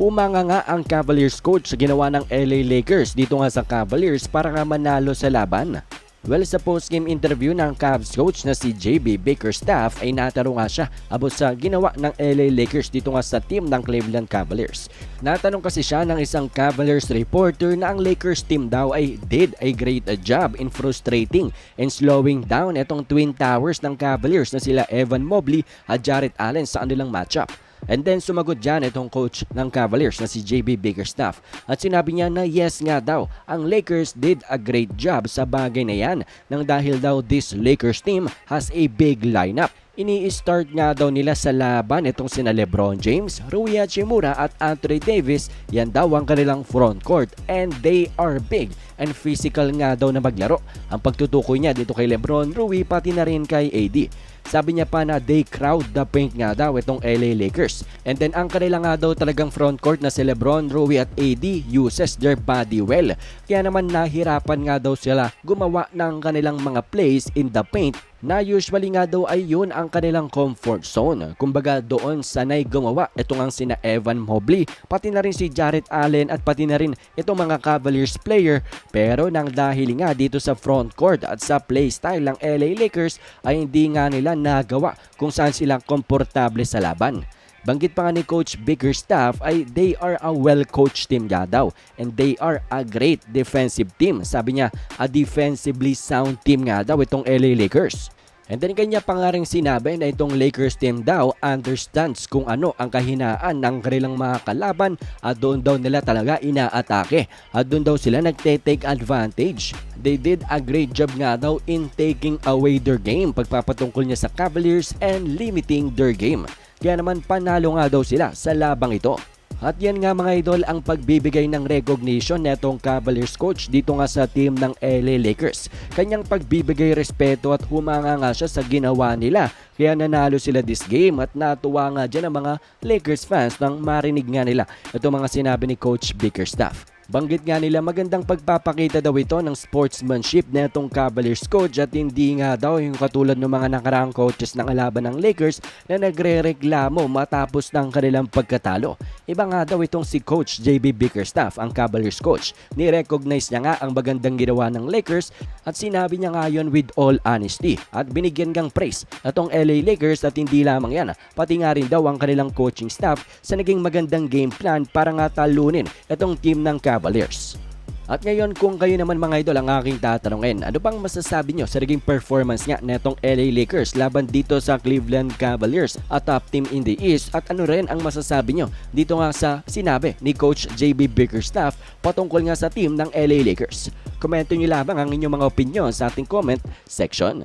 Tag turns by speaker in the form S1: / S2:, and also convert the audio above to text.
S1: Humanga nga ang Cavaliers coach sa ginawa ng LA Lakers dito nga sa Cavaliers para nga manalo sa laban. Well, sa post-game interview ng Cavs coach na si JB Bickerstaff ay natanong nga siya about sa ginawa ng LA Lakers dito nga sa team ng Cleveland Cavaliers. Natanong kasi siya ng isang Cavaliers reporter na ang Lakers team daw ay did a great job in frustrating and slowing down itong Twin Towers ng Cavaliers na sila Evan Mobley at Jarrett Allen sa kanilang matchup. And then sumagot dyan itong coach ng Cavaliers na si JB Bickerstaff at sinabi niya na yes nga daw ang Lakers did a great job sa bagay na yan nang dahil daw this Lakers team has a big lineup. Ini-start nga daw nila sa laban itong sina Lebron James, Rui Hachimura at Anthony Davis. Yan daw ang kanilang front court and they are big and physical nga daw na maglaro. Ang pagtutukoy niya dito kay Lebron, Rui pati na rin kay AD. Sabi niya pa na they crowd the paint nga daw itong LA Lakers. And then ang kanila nga daw talagang front court na si Lebron, Rui at AD uses their body well. Kaya naman nahirapan nga daw sila gumawa ng kanilang mga plays in the paint na usually nga daw ay yun ang kanilang comfort zone. Kumbaga doon sanay gumawa itong ang sina Evan Mobley, pati na rin si Jarrett Allen at pati na rin itong mga Cavaliers player. Pero nang dahil nga dito sa front court at sa play style ng LA Lakers ay hindi nga nila nagawa kung saan sila komportable sa laban. Banggit pa nga ni Coach Bickerstaff ay they are a well-coached team nga daw and they are a great defensive team. Sabi niya, a defensively sound team nga daw itong LA Lakers. And then kanya pa nga rin sinabi na itong Lakers team daw understands kung ano ang kahinaan ng kanilang mga kalaban at doon daw nila talaga inaatake at doon daw sila nagte-take advantage. They did a great job nga daw in taking away their game pagpapatungkol niya sa Cavaliers and limiting their game. Kaya naman panalo nga daw sila sa labang ito. At yan nga mga idol ang pagbibigay ng recognition netong Cavaliers coach dito nga sa team ng LA Lakers. Kanyang pagbibigay respeto at humanga nga siya sa ginawa nila. Kaya nanalo sila this game at natuwa nga dyan ang mga Lakers fans nang marinig nga nila ito mga sinabi ni Coach Bickerstaff. Banggit nga nila magandang pagpapakita daw ito ng sportsmanship na itong Cavaliers coach at hindi nga daw yung katulad ng mga nakaraang coaches ng alaban ng Lakers na nagre-reklamo matapos ng kanilang pagkatalo. Iba nga daw itong si Coach JB Bickerstaff, ang Cavaliers coach. Ni-recognize niya nga ang magandang ginawa ng Lakers at sinabi niya nga yon with all honesty at binigyan gang praise atong LA Lakers at hindi lamang yan, pati nga rin daw ang kanilang coaching staff sa naging magandang game plan para nga talunin itong team ng Cavaliers. At ngayon kung kayo naman mga idol ang aking tatanungin, ano bang masasabi nyo sa naging performance nga netong LA Lakers laban dito sa Cleveland Cavaliers at top team in the East at ano rin ang masasabi nyo dito nga sa sinabi ni Coach JB Bickerstaff patungkol nga sa team ng LA Lakers. Komento nyo lamang ang inyong mga opinion sa ating comment section.